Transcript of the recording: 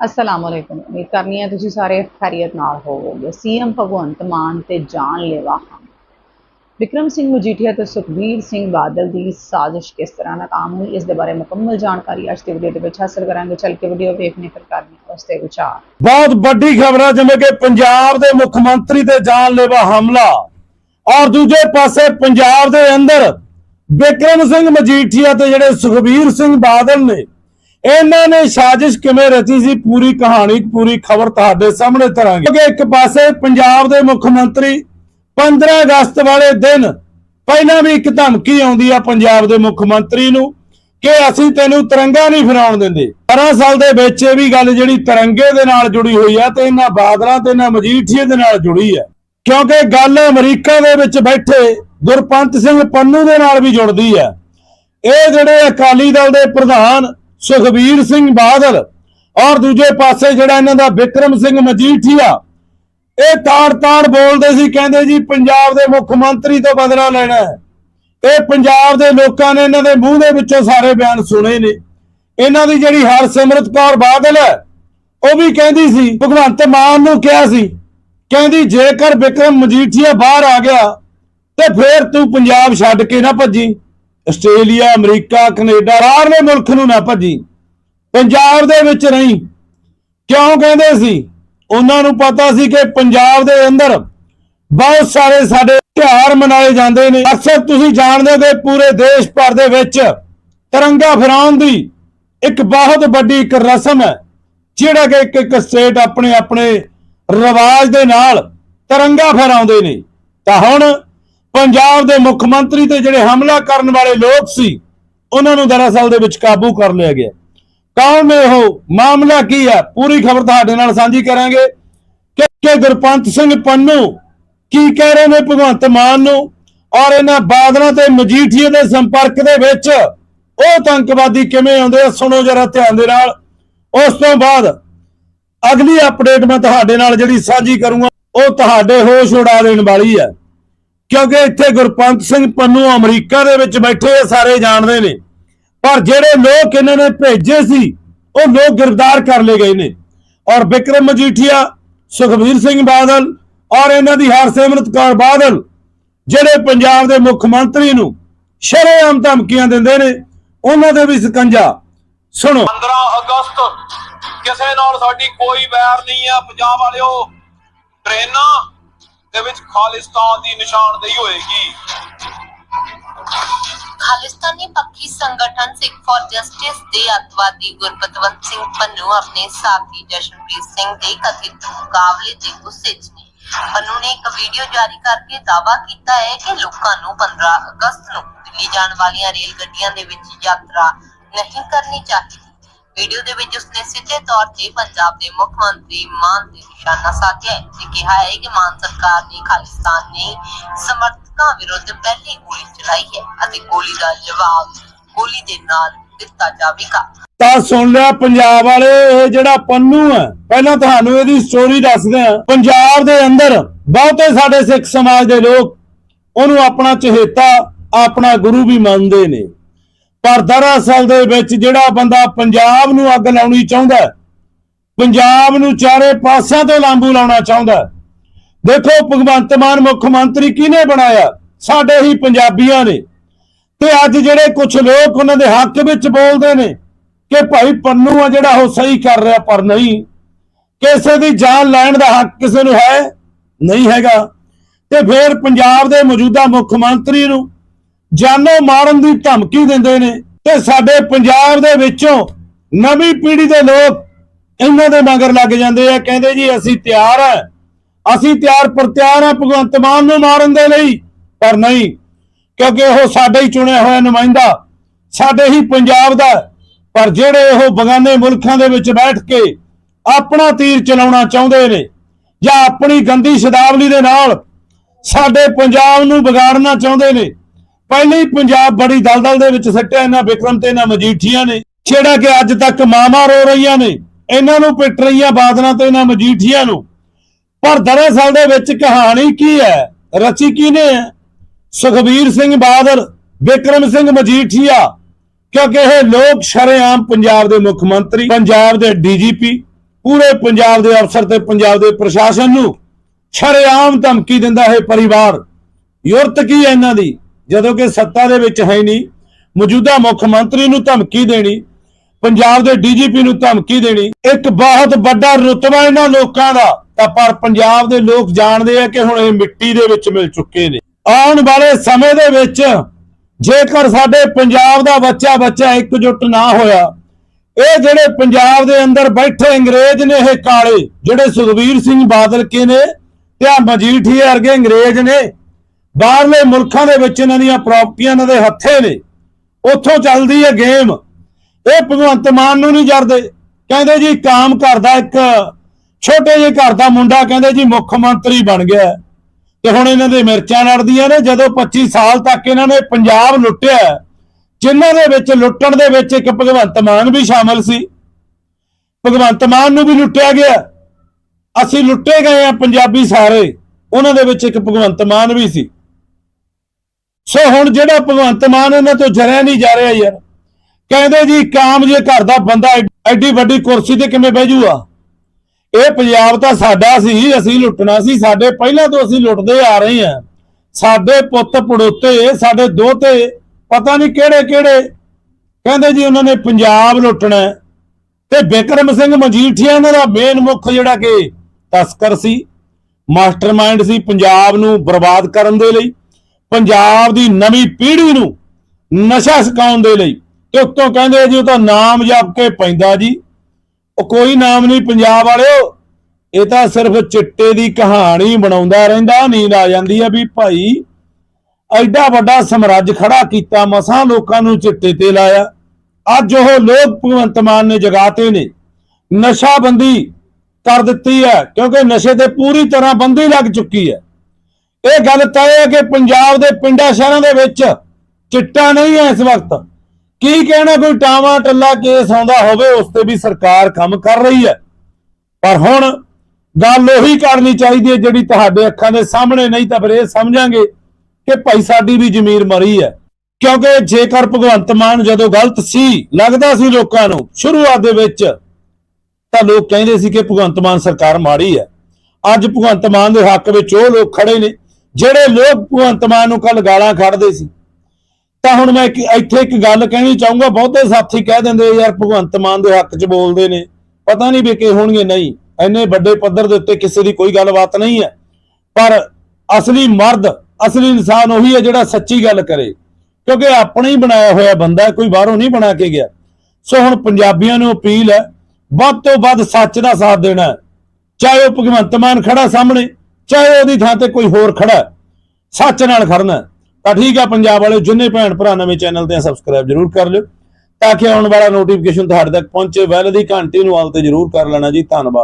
ਅਸਲਾਮ ਅਲੈਕੁਮ ਉਮੀਦ ਕਰਨੀ ਹੈ ਤੁਸੀਂ ਸਾਰੇ ਖੈਰੀਅਤ ਨਾਲ ਹੋਵੋਗੇ ਸੀਐਮ ਭਗਵੰਤ ਮਾਨ ਤੇ ਜਾਨਲੇਵਾ ਹਮਲਾ ਵਿਕਰਮ ਸਿੰਘ ਮਜੀਠੀਆ ਤੇ ਸੁਖਬੀਰ ਸਿੰਘ ਬਾਦਲ ਦੀ ਸਾਜ਼ਿਸ਼ ਕਿਸ ਤਰ੍ਹਾਂ ਨਾਕਾਮ ਹੋਈ ਇਸ ਦੇ ਬਾਰੇ ਮੁਕੰਮਲ ਜਾਣਕਾਰੀ ਅੱਜ ਦੀ ਵੀਡੀਓ ਦੇ ਵਿੱਚ ਹਾਸਲ ਕਰਾਂਗੇ ਚੱਲ ਕੇ ਵੀਡੀਓ ਵੇਖਣੇ ਫਿਰ ਕਰਨੀ ਹੈ ਉਸ ਤੇ ਵਿਚਾਰ ਬਹੁਤ ਵੱਡੀ ਖਬਰ ਹੈ ਜਿਵੇਂ ਕਿ ਪੰਜਾਬ ਦੇ ਮੁੱਖ ਮੰਤਰੀ ਤੇ ਜਾਨਲੇਵਾ ਹਮਲਾ ਔਰ ਦੂਜੇ ਪਾਸੇ ਪੰਜਾਬ ਦੇ ਅੰਦਰ ਵਿਕਰਮ ਸਿੰਘ ਮਜੀਠੀਆ ਤੇ ਜਿਹੜੇ ਸੁਖਬੀਰ ਸਿੰਘ ਬਾਦਲ ਨੇ ਇਹਨਾਂ ਨੇ ਸਾਜ਼ਿਸ਼ ਕਿਵੇਂ ਰਚੀ ਸੀ? ਪੂਰੀ ਕਹਾਣੀ, ਪੂਰੀ ਖਬਰ ਤੁਹਾਡੇ ਸਾਹਮਣੇ ਧਰਾਂਗੇ ਕਿਉਂਕਿ ਇੱਕ ਪਾਸੇ ਪੰਜਾਬ ਦੇ ਮੁੱਖ ਮੰਤਰੀ 15 ਅਗਸਤ ਵਾਲੇ ਦਿਨ ਪਹਿਲਾਂ ਵੀ ਇੱਕ ਧਮਕੀ ਆਉਂਦੀ ਆ ਪੰਜਾਬ ਦੇ ਮੁੱਖ ਮੰਤਰੀ ਨੂੰ ਕਿ ਅਸੀਂ ਤੈਨੂੰ ਤਿਰੰਗਾ ਨਹੀਂ ਫਰਾਉਣ ਦਿੰਦੇ। 12 ਸਾਲ ਦੇ ਵਿੱਚ ਇਹ ਵੀ ਗੱਲ ਜਿਹੜੀ ਤਿਰੰਗੇ ਦੇ ਨਾਲ ਜੁੜੀ ਹੋਈ ਆ ਤੇ ਇਹਨਾਂ ਬਾਦਲਾਂ ਤੇ ਇਹਨਾਂ ਮਜੀਠੀਏ ਦੇ ਨਾਲ ਜੁੜੀ ਹੈ ਕਿਉਂਕਿ ਗੱਲ ਅਮਰੀਕਾ ਦੇ ਵਿੱਚ ਬੈਠੇ ਗੁਰਪੰਤ ਸਿੰਘ ਪੰਨੂ ਦੇ ਨਾਲ ਵੀ ਜੁੜਦੀ ਹੈ ਇਹ ਜਿਹੜੇ ਅਕਾਲੀ ਦਲ ਦੇ ਪ੍ਰਧਾਨ ਸੁਖਬੀਰ ਸਿੰਘ ਬਾਦਲ ਔਰ ਦੂਜੇ ਪਾਸੇ ਜਿਹੜਾ ਇਹਨਾਂ ਦਾ ਵਿਕਰਮ ਸਿੰਘ ਮਜੀਠੀਆ, ਇਹ ਤਾੜ-ਤਾੜ ਬੋਲਦੇ ਸੀ, ਕਹਿੰਦੇ ਜੀ ਪੰਜਾਬ ਦੇ ਮੁੱਖ ਮੰਤਰੀ ਤੋਂ ਬਦਲਾ ਲੈਣਾ ਹੈ। ਇਹ ਪੰਜਾਬ ਦੇ ਲੋਕਾਂ ਨੇ ਇਹਨਾਂ ਦੇ ਮੂੰਹ ਦੇ ਵਿੱਚੋਂ ਸਾਰੇ ਬਿਆਨ ਸੁਣੇ ਨੇ। ਇਹਨਾਂ ਦੀ ਜਿਹੜੀ ਹਰਸਿਮਰਤ ਕੌਰ ਬਾਦਲ ਹੈ, ਉਹ ਵੀ ਕਹਿੰਦੀ ਸੀ, ਭਗਵੰਤ ਮਾਨ ਨੂੰ ਕਿਹਾ ਸੀ, ਕਹਿੰਦੀ ਜੇਕਰ ਵਿਕਰਮ ਮਜੀਠੀਆ ਬਾਹਰ ਆ ਗਿਆ, ਤੇ ਫੇਰ ਤੂੰ ਪੰਜਾਬ ਛੱਡ ਕੇ ਨਾ ਭੱਜੀ। ਆਸਟ੍ਰੇਲੀਆ, ਅਮਰੀਕਾ, ਕੈਨੇਡਾ ਬਾਹਰਲੇ ਮੁਲਕ ਨੂੰ ਨਾ ਭੱਜੀ। ਪੰਜਾਬ ਦੇ ਵਿੱਚ ਨਹੀਂ ਕਿਉਂ ਕਹਿੰਦੇ ਸੀ? ਉਹਨਾਂ ਨੂੰ ਪਤਾ ਸੀ ਕਿ ਪੰਜਾਬ ਦੇ ਅੰਦਰ ਬਹੁਤ ਸਾਰੇ ਸਾਡੇ ਤਿਉਹਾਰ ਮਨਾਏ ਜਾਂਦੇ ਨੇ। ਅਕਸਰ ਤੁਸੀਂ ਜਾਣਦੇ ਹੋ ਕਿ ਪੂਰੇ ਦੇਸ਼ ਭਰ ਦੇ ਵਿੱਚ ਤਿਰੰਗਾ ਫਹਿਰਾਉਣ ਦੀ ਇੱਕ ਬਹੁਤ ਵੱਡੀ ਇੱਕ ਰਸਮ ਹੈ, ਜਿਹੜਾ ਕਿ ਇੱਕ ਇੱਕ ਸਟੇਟ ਆਪਣੇ ਆਪਣੇ ਰਿਵਾਜ ਦੇ ਨਾਲ ਤਿਰੰਗਾ ਫਹਿਰਾਉਂਦੇ ਨੇ। ਤਾਂ ਹੁਣ ਪੰਜਾਬ ਦੇ ਮੁੱਖ ਮੰਤਰੀ ਤੇ ਜਿਹੜੇ ਹਮਲਾ ਕਰਨ ਵਾਲੇ ਲੋਕ ਸੀ, ਉਹਨਾਂ ਨੂੰ ਦਰਅਸਲ ਦੇ ਵਿੱਚ ਕਾਬੂ ਕਰ ਲਿਆ ਗਿਆ। ਕੌਣ ਨੇ ਉਹ? ਮਾਮਲਾ ਕੀ ਹੈ ਪੂਰੀ ਖਬਰ ਤੁਹਾਡੇ ਨਾਲ ਸਾਂਝੀ ਕਰਾਂਗੇ। ਕਿ ਗੁਰਪੰਤ ਸਿੰਘ ਪੰਨੂ ਕੀ ਕਹਿ ਰਹੇ ਨੇ ਭਗਵੰਤ ਮਾਨ ਨੂੰ? ਔਰ ਇਹਨਾਂ ਬਾਦਲਾਂ ਤੇ ਮਜੀਠੀਏ ਦੇ ਸੰਪਰਕ ਦੇ ਵਿੱਚ ਉਹ ਤੰਕਵਾਦੀ ਕਿਵੇਂ ਆਉਂਦੇ ਆ, ਸੁਣੋ ਜਰਾ ਧਿਆਨ ਦੇ ਨਾਲ। ਉਸ ਤੋਂ ਬਾਅਦ ਅਗਲੀ ਅਪਡੇਟ ਮੈਂ ਤੁਹਾਡੇ ਨਾਲ ਜਿਹੜੀ ਸਾਂਝੀ ਕਰੂੰਗਾ, ਉਹ ਤੁਹਾਡੇ ਹੋਸ਼ ਉਡਾ ਦੇਣ ਵਾਲੀ ਹੈ ਕਿਉਂਕਿ ਇੱਥੇ ਗੁਰਪੰਤ ਸਿੰਘ ਪੰਨੂ ਅਮਰੀਕਾ ਦੇ ਵਿੱਚ ਬੈਠੇ ਸਾਰੇ ਜਾਣਦੇ ਨੇ। ਪਰ ਜਿਹੜੇ ਲੋਕ ਇਹਨਾਂ ਨੇ ਭੇਜੇ ਸੀ, ਉਹ ਲੋਕ ਗ੍ਰਿਫਤਾਰ ਕਰ ਲਏ ਗਏ ਨੇ। ਔਰ ਵਿਕਰਮ ਮਜੀਠੀਆ, ਸੁਖਬੀਰ ਸਿੰਘ ਬਾਦਲ ਔਰ ਇਹਨਾਂ ਦੀ ਹਰਸਿਮਰਤ ਕੌਰ ਬਾਦਲ, ਜਿਹੜੇ ਪੰਜਾਬ ਦੇ ਮੁੱਖ ਮੰਤਰੀ ਨੂੰ ਸ਼ਰੇਆਮ ਧਮਕੀਆਂ ਦਿੰਦੇ ਨੇ, ਉਹਨਾਂ ਦੇ ਵੀ ਸਕੰਜਾ। ਸੁਣੋ। 15 ਅਗਸਤ, ਕਿਸੇ ਨਾਲ ਸਾਡੀ ਕੋਈ ਵੈਰ ਨਹੀਂ ਆ, ਪੰਜਾਬ ਵਾਲਿਓ, ਟ੍ਰੇਨਾਂ ਦੇ ਵਿੱਚ ਖਾਲਿਸਤਾਨ ਦੀ ਨਿਸ਼ਾਨਦੇਹੀ ਹੋਏਗੀ। ਖਾਲਿਸਤਾਨੀ ਪੱਖੀ ਸੰਗਠਨ ਸਿੱਖ ਫॉर ਜਸਟਿਸ ਦੇ ਅੱਤਵਾਦੀ ਗੁਰਪਤਵੰਤ ਸਿੰਘ ਪੰਨੂ ਆਪਣੇ ਸਾਥੀ ਜਸ਼ਨਪ੍ਰੀਤ ਸਿੰਘ ਦੇ ਕਥਿਤ ਮੁਕਾਬਲੇ ਦੇ ਗੁੱਸੇ 'ਚ ਨੇ। ਪੰਨੂ ਨੇ ਇੱਕ ਵੀਡੀਓ ਜਾਰੀ ਕਰਕੇ ਦਾਅਵਾ ਕੀਤਾ ਹੈ ਕਿ ਲੋਕਾਂ ਨੂੰ 15 ਅਗਸਤ ਨੂੰ ਦਿੱਲੀ ਜਾਣ ਵਾਲੀਆਂ ਰੇਲ ਗੱਡੀਆਂ ਦੇ ਵਿੱਚ ਯਾਤਰਾ ਨਹੀਂ ਕਰਨੀ ਚਾਹੀਦੀ। ਵੀਡੀਓ ਦੇ ਵਿੱਚ ਉਸਨੇ ਸਿੱਧੇ ਤੌਰ ਤੇ ਪੰਜਾਬ ਦੇ ਮੁੱਖ ਮੰਤਰੀ ਮਾਨ ਤੇ ਨਿਸ਼ਾਨਾ ਸਾਧਿਆ ਹੈ ਤੇ ਕਿਹਾ ਹੈ ਕਿ ਮਾਨ ਸਰਕਾਰ ਨੇ ਖਾਲਿਸਤਾਨ ਸਮਰਥਕਾਂ ਵਿਰੁੱਧ ਪਹਿਲੀ ਗੋਲੀ ਚਲਾਈ ਹੈ ਅਤੇ ਗੋਲੀ ਦਾ ਜਵਾਬ ਗੋਲੀ ਦੇ ਨਾਲ ਦਿੱਤਾ ਜਾਵੇਗਾ। ਤਾਂ ਸੁਣ ਲਿਆ ਪੰਜਾਬ ਵਾਲੇ, ਇਹ ਜਿਹੜਾ ਪੰਨੂ ਹੈ, ਪਹਿਲਾਂ ਤੁਹਾਨੂੰ ਇਹਦੀ ਸਟੋਰੀ ਦੱਸਦੇ ਆ ਪੰਜਾਬ ਦੇ ਅੰਦਰ ਬਹੁਤੇ ਸਾਡੇ ਸਿੱਖ ਸਮਾਜ ਦੇ ਲੋਕ, ਉਹਨੂੰ ਆਪਣਾ ਚਹੇਤਾ, ਆਪਣਾ ਗੁਰੂ ਵੀ ਮੰਨਦੇ ਨੇ। ਪਰ ਦਰਅਸਲ ਦੇ ਵਿੱਚ ਜਿਹੜਾ ਬੰਦਾ ਪੰਜਾਬ ਨੂੰ ਅੱਗ ਲਾਉਣੀ ਚਾਹੁੰਦਾ ਪੰਜਾਬ ਨੂੰ ਚਾਰੇ ਪਾਸਿਆਂ ਤੋਂ ਲਾਂਬੂ ਲਾਉਣਾ ਚਾਹੁੰਦਾ ਦੇਖੋ, ਭਗਵੰਤ ਮਾਨ ਮੁੱਖ ਮੰਤਰੀ ਕਿਹਨੇ ਬਣਾਇਆ? ਸਾਡੇ ਹੀ ਪੰਜਾਬੀਆਂ ਨੇ। ਤੇ ਅੱਜ ਜਿਹੜੇ ਕੁਝ ਲੋਕ ਉਹਨਾਂ ਦੇ ਹੱਕ ਵਿੱਚ ਬੋਲਦੇ ਨੇ ਕਿ ਭਾਈ ਪੰਨੂ ਆ ਜਿਹੜਾ ਉਹ ਸਹੀ ਕਰ ਰਿਹਾ ਪਰ ਨਹੀਂ। ਕਿਸੇ ਦੀ ਜਾਨ ਲੈਣ ਦਾ ਹੱਕ ਕਿਸੇ ਨੂੰ ਹੈ? ਨਹੀਂ ਹੈਗਾ। ਤੇ ਫਿਰ ਪੰਜਾਬ ਦੇ ਮੌਜੂਦਾ ਮੁੱਖ ਮੰਤਰੀ ਨੂੰ ਜਾਨੋਂ ਮਾਰਨ ਦੀ ਧਮਕੀ ਦਿੰਦੇ ਨੇ ਤੇ ਸਾਡੇ ਪੰਜਾਬ ਦੇ ਵਿੱਚੋਂ ਨਵੀਂ ਪੀੜ੍ਹੀ ਦੇ ਲੋਕ ਇਹਨਾਂ ਦੇ ਮਗਰ ਲੱਗ ਜਾਂਦੇ ਆ, ਕਹਿੰਦੇ ਜੀ ਅਸੀਂ ਤਿਆਰ ਆ। ਅਸੀਂ ਤਿਆਰ ਪ੍ਰਤਿਆਰ ਆ, ਭਗਵੰਤ ਮਾਨ ਨੂੰ ਮਾਰਨ ਦੇ ਲਈ, ਪਰ ਨਹੀਂ, ਕਿਉਂਕਿ ਉਹ ਸਾਡੇ ਹੀ ਚੁਣਿਆ ਹੋਇਆ ਨੁਮਾਇੰਦਾ, ਸਾਡੇ ਹੀ ਪੰਜਾਬ ਦਾ। ਪਰ ਜਿਹੜੇ ਉਹ ਬਗਾਨੇ ਮੁਲਕਾਂ ਦੇ ਵਿੱਚ ਬੈਠ ਕੇ ਆਪਣਾ ਤੀਰ ਚਲਾਉਣਾ ਚਾਹੁੰਦੇ ਨੇ ਜਾਂ ਆਪਣੀ ਗੰਦੀ ਸ਼ਬਦਾਵਲੀ ਦੇ ਨਾਲ ਸਾਡੇ ਪੰਜਾਬ ਨੂੰ ਵਿਗਾੜਨਾ ਚਾਹੁੰਦੇ ਨੇ ਪਹਿਲੇ ਹੀ ਪੰਜਾਬ ਬੜੀ ਦਲਦਲ ਦੇ ਵਿੱਚ ਸੱਟਿਆ, ਇਹਨਾਂ ਵਿਕਰਮ ਤੇ ਇਹਨਾਂ ਮਜੀਠੀਆਂ ਨੇ। ਜਿਹੜਾ ਕਿ ਅੱਜ ਤੱਕ ਮਾਮਾ ਰੋ ਰਹੀਆਂ ਨੇ। ਇਹਨਾਂ ਨੂੰ ਪਿੱਟ ਰਹੀਆਂ ਬਾਦਲਾਂ ਤੇ ਇਹਨਾਂ ਮਜੀਠੀਆਂ ਨੂੰ। ਪਰ ਦਰਅਸਲ ਦੇ ਵਿੱਚ ਕਹਾਣੀ ਕੀ ਹੈ? ਰਚੀ ਕਿਹਨੇ ਹੈ? ਸੁਖਬੀਰ ਸਿੰਘ ਬਾਦਲ, ਵਿਕਰਮ ਸਿੰਘ ਮਜੀਠੀਆ, ਕਿਉਂਕਿ ਇਹ ਲੋਕ ਸ਼ਰੇਆਮ ਪੰਜਾਬ ਦੇ ਮੁੱਖ ਮੰਤਰੀ, ਪੰਜਾਬ ਦੇ ਡੀਜੀਪੀ, ਪੂਰੇ ਪੰਜਾਬ ਦੇ ਅਫਸਰ ਤੇ ਪੰਜਾਬ ਦੇ ਪ੍ਰਸ਼ਾਸਨ ਨੂੰ ਸ਼ਰੇਆਮ ਧਮਕੀ ਦਿੰਦਾ ਹੈ ਪਰਿਵਾਰ। ਯੁਰਤ ਕੀ ਹੈ ਇਹਨਾਂ ਦੀ? ਜਦੋਂ ਕਿ ਸੱਤਾ ਦੇ ਵਿੱਚ ਹੈ ਨਹੀਂ, ਮੌਜੂਦਾ ਮੁੱਖ ਮੰਤਰੀ ਨੂੰ ਧਮਕੀ ਦੇਣੀ, ਪੰਜਾਬ ਦੇ ਡੀਜੀਪੀ ਨੂੰ ਧਮਕੀ ਦੇਣੀ, ਇੱਕ ਬਹੁਤ ਵੱਡਾ ਰੁਤਬਾ ਇਹਨਾਂ ਲੋਕਾਂ ਦਾ। ਤਾਂ ਪਰ ਪੰਜਾਬ ਦੇ ਲੋਕ ਜਾਣਦੇ ਆ ਕਿ ਹੁਣ ਇਹ ਮਿੱਟੀ ਦੇ ਵਿੱਚ ਮਿਲ ਚੁੱਕੇ ਨੇ। ਆਉਣ ਵਾਲੇ ਸਮੇਂ ਦੇ ਵਿੱਚ ਜੇਕਰ ਸਾਡੇ ਪੰਜਾਬ ਦਾ ਬੱਚਾ ਬੱਚਾ ਇਕਜੁੱਟ ਨਾ ਹੋਇਆ, ਇਹ ਜਿਹੜੇ ਪੰਜਾਬ ਦੇ ਅੰਦਰ ਬੈਠੇ ਅੰਗਰੇਜ਼ ਨੇ ਇਹ ਕਾਲੇ, ਜਿਹੜੇ ਸੁਖਬੀਰ ਸਿੰਘ ਬਾਦਲ ਕੇ ਨੇ, ਤੇ ਆ ਮਜੀਠੀਆ ਵਰਗੇ ਅੰਗਰੇਜ਼ ਨੇ ਬਾਹਰਲੇ ਮੁਲਕਾਂ ਦੇ ਵਿੱਚ ਇਹਨਾਂ ਦੀਆਂ ਪ੍ਰਾਪਰਟੀਆਂ ਇਹਨਾਂ ਦੇ ਹੱਥੇ ਨੇ। ਉੱਥੋਂ ਚੱਲਦੀ ਹੈ ਗੇਮ ਇਹ ਭਗਵੰਤ ਮਾਨ ਨੂੰ ਨਹੀਂ ਜਰਦੇ। ਕਹਿੰਦੇ ਜੀ ਕਾਮ ਕਰਦਾ ਇੱਕ ਛੋਟੇ ਜਿਹੇ ਘਰ ਦਾ ਮੁੰਡਾ ਕਹਿੰਦੇ ਜੀ ਮੁੱਖ ਮੰਤਰੀ ਬਣ ਗਿਆ। ਤੇ ਹੁਣ ਇਹਨਾਂ ਦੇ ਮਿਰਚਾਂ ਲੜਦੀਆਂ ਨੇ। ਜਦੋਂ 25 ਸਾਲ ਤੱਕ ਇਹਨਾਂ ਨੇ ਪੰਜਾਬ ਲੁੱਟਿਆ ਹੈ, ਜਿਨ੍ਹਾਂ ਦੇ ਵਿੱਚ ਲੁੱਟਣ ਦੇ ਵਿੱਚ ਇੱਕ ਭਗਵੰਤ ਮਾਨ ਵੀ ਸ਼ਾਮਲ ਸੀ। ਭਗਵੰਤ ਮਾਨ ਨੂੰ ਵੀ ਲੁੱਟਿਆ ਗਿਆ। ਅਸੀਂ ਲੁੱਟੇ ਗਏ ਆ ਪੰਜਾਬੀ ਸਾਰੇ। ਉਹਨਾਂ ਦੇ ਵਿੱਚ ਇੱਕ ਭਗਵੰਤ ਮਾਨ ਵੀ ਸੀ। ਸੋ ਹੁਣ ਜਿਹੜਾ ਭਗਵੰਤ ਮਾਨ ਇਹਨਾਂ ਤੋਂ ਜਰਿਆ ਨਹੀਂ ਜਾ ਰਿਹਾ ਯਾਰ, ਕਹਿੰਦੇ ਜੀ ਕਾਮ ਜੇ ਘਰ ਦਾ ਬੰਦਾ ਐਡੀ ਵੱਡੀ ਕੁਰਸੀ ਤੇ ਕਿਵੇਂ ਬਹਿ ਜੂਗਾ? ਇਹ ਪੰਜਾਬ ਤਾਂ ਸਾਡਾ ਸੀ, ਅਸੀਂ ਲੁੱਟਣਾ ਸੀ, ਸਾਡੇ ਪਹਿਲਾਂ ਤੋਂ ਅਸੀਂ ਲੁੱਟਦੇ ਆ ਰਹੇ ਹਾਂ। ਸਾਡੇ ਪੁੱਤ ਪੜੋਤੇ, ਸਾਡੇ ਦੋਤੇ, ਪਤਾ ਨਹੀਂ ਕਿਹੜੇ ਕਿਹੜੇ ਕਹਿੰਦੇ ਜੀ ਉਹਨਾਂ ਨੇ ਪੰਜਾਬ ਲੁੱਟਣਾ ਤੇ ਬਿਕਰਮ ਸਿੰਘ ਮਜੀਠੀਆ ਇਹਨਾਂ ਦਾ ਮੇਨ ਮੁੱਖ ਜਿਹੜਾ ਕਿ ਤਸਕਰ ਸੀ, ਮਾਸਟਰਮਾਈਂਡ ਸੀ ਪੰਜਾਬ ਨੂੰ ਬਰਬਾਦ ਕਰਨ ਦੇ ਲਈ। ਪੰਜਾਬ ਦੀ ਨਵੀਂ ਪੀੜ੍ਹੀ ਨੂੰ ਨਸ਼ਾ ਸਿਖਾਉਣ ਦੇ ਲਈ। ਤੇ ਉੱਤੋਂ ਕਹਿੰਦੇ ਜੀ, ਉਹ ਤਾਂ ਨਾਮ ਜਪ ਕੇ ਪੈਂਦਾ ਜੀ। ਉਹ ਕੋਈ ਨਾਮ ਨਹੀਂ ਪੰਜਾਬ ਵਾਲਿਓ। ਇਹ ਤਾਂ ਸਿਰਫ ਚਿੱਟੇ ਦੀ ਕਹਾਣੀ ਬਣਾਉਂਦਾ ਰਹਿੰਦਾ, ਨੀਂਦ ਆ ਜਾਂਦੀ ਹੈ ਵੀ ਭਾਈ ਐਡਾ ਵੱਡਾ ਸਮਰਾਜ ਖੜਾ ਕੀਤਾ, ਮਸਾਂ ਲੋਕਾਂ ਨੂੰ ਚਿੱਟੇ ਤੇ ਲਾਇਆ। ਅੱਜ ਉਹ ਲੋਕ ਭਗਵੰਤ ਮਾਨ ਨੇ ਜਗਾਤੇ ਨੇ। ਨਸ਼ਾਬੰਦੀ ਕਰ ਦਿੱਤੀ ਹੈ, ਕਿਉਂਕਿ ਨਸ਼ੇ ਤੇ ਪੂਰੀ ਤਰ੍ਹਾਂ ਬੰਦੀ ਲੱਗ ਚੁੱਕੀ ਹੈ। ਇਹ ਗੱਲ ਤੈਅ ਹੈ ਕਿ ਪੰਜਾਬ ਦੇ ਪਿੰਡਾਂ ਸ਼ਹਿਰਾਂ ਦੇ ਵਿੱਚ ਚਿੱਟਾ ਨਹੀਂ ਹੈ ਇਸ ਵਕਤ। ਕੀ ਕਹਿਣਾ ਕੋਈ ਟਾਵਾ ਟੱਲਾ ਕੇਸ ਆਉਂਦਾ ਹੋਵੇ, ਉਸ ਤੇ ਵੀ ਸਰਕਾਰ ਕੰਮ ਕਰ ਰਹੀ ਹੈ। ਪਰ ਹੁਣ ਗੱਲ ਉਹੀ ਕਰਨੀ ਚਾਹੀਦੀ ਹੈ ਜਿਹੜੀ ਤੁਹਾਡੇ ਅੱਖਾਂ ਦੇ ਸਾਹਮਣੇ, ਨਹੀਂ ਤਾਂ ਫਿਰ ਇਹ ਸਮਝਾਂਗੇ ਕਿ ਭਾਈ ਸਾਡੀ ਵੀ ਜ਼ਮੀਰ ਮਰੀ ਹੈ। ਕਿਉਂਕਿ ਜੇਕਰ ਭਗਵੰਤ ਮਾਨ ਜਦੋਂ ਗਲਤ ਸੀ, ਲੱਗਦਾ ਸੀ ਲੋਕਾਂ ਨੂੰ, ਸ਼ੁਰੂਆਤ ਦੇ ਵਿੱਚ ਤਾਂ ਲੋਕ ਕਹਿੰਦੇ ਸੀ ਕਿ ਭਗਵੰਤ ਮਾਨ ਸਰਕਾਰ ਮਾੜੀ ਹੈ। ਅੱਜ ਭਗਵੰਤ ਮਾਨ ਦੇ ਹੱਕ ਵਿੱਚ ਉਹ ਲੋਕ ਖੜੇ ਨੇ। ਜਿਹੜੇ ਲੋਕ ਭਗਵੰਤ ਮਾਨ ਨੂੰ ਕੱਲ ਗਾਲਾਂ ਕੱਢਦੇ ਸੀ, ਤਾਂ ਹੁਣ ਮੈਂ ਇੱਥੇ ਇੱਕ ਗੱਲ ਕਹਿਣੀ ਚਾਹੂੰਗਾ, ਬਹੁਤੇ ਸਾਥੀ ਕਹਿ ਦਿੰਦੇ ਯਾਰ ਭਗਵੰਤ ਮਾਨ ਦੇ ਹੱਕ 'ਚ ਬੋਲਦੇ ਨੇ। ਪਤਾ ਨਹੀਂ ਵੀ ਕਿ ਹੋਣਗੇ, ਨਹੀਂ। ਇੰਨੇ ਵੱਡੇ ਪੱਧਰ ਦੇ ਉੱਤੇ ਕਿਸੇ ਦੀ ਕੋਈ ਗੱਲਬਾਤ ਨਹੀਂ ਹੈ। ਪਰ ਅਸਲੀ ਮਰਦ, ਅਸਲੀ ਇਨਸਾਨ ਉਹੀ ਹੈ ਜਿਹੜਾ ਸੱਚੀ ਗੱਲ ਕਰੇ। ਕਿਉਂਕਿ ਆਪਣਾ ਹੀ ਬਣਾਇਆ ਹੋਇਆ ਬੰਦਾ ਕੋਈ ਬਾਹਰੋਂ ਨਹੀਂ ਬਣਾ ਕੇ ਗਿਆ। ਸੋ ਹੁਣ ਪੰਜਾਬੀਆਂ ਨੂੰ ਅਪੀਲ ਹੈ, ਵੱਧ ਤੋਂ ਵੱਧ ਸੱਚ ਦਾ ਸਾਥ ਦੇਣਾ ਚਾਹੇ ਉਹ ਭਗਵੰਤ ਮਾਨ ਖੜਾ ਸਾਹਮਣੇ ਚਾਹੇ ਉਹਦੀ ਥਾਂ ਤੇ ਕੋਈ ਹੋਰ ਖੜਾ ਸੱਚ ਨਾਲ ਖੜਨਾ ਤਾਂ ਠੀਕ ਆ ਪੰਜਾਬ ਵਾਲੇ ਜਿੰਨੇ ਭੈਣ ਭਰਾ ਨਵੇਂ ਚੈਨਲ ਤੇ ਸਬਸਕ੍ਰਾਈਬ ਜਰੂਰ ਕਰ ਲਿਓ, ਤਾਂ ਕਿ ਆਉਣ ਵਾਲਾ ਨੋਟੀਫਿਕੇਸ਼ਨ ਤੁਹਾਡੇ ਤੱਕ ਪਹੁੰਚੇ ਵੈਲ ਦੀ ਘੰਟੀ ਨੂੰ ਆਲ ਤੇ ਜਰੂਰ ਕਰ ਲੈਣਾ ਜੀ, ਧੰਨਵਾਦ।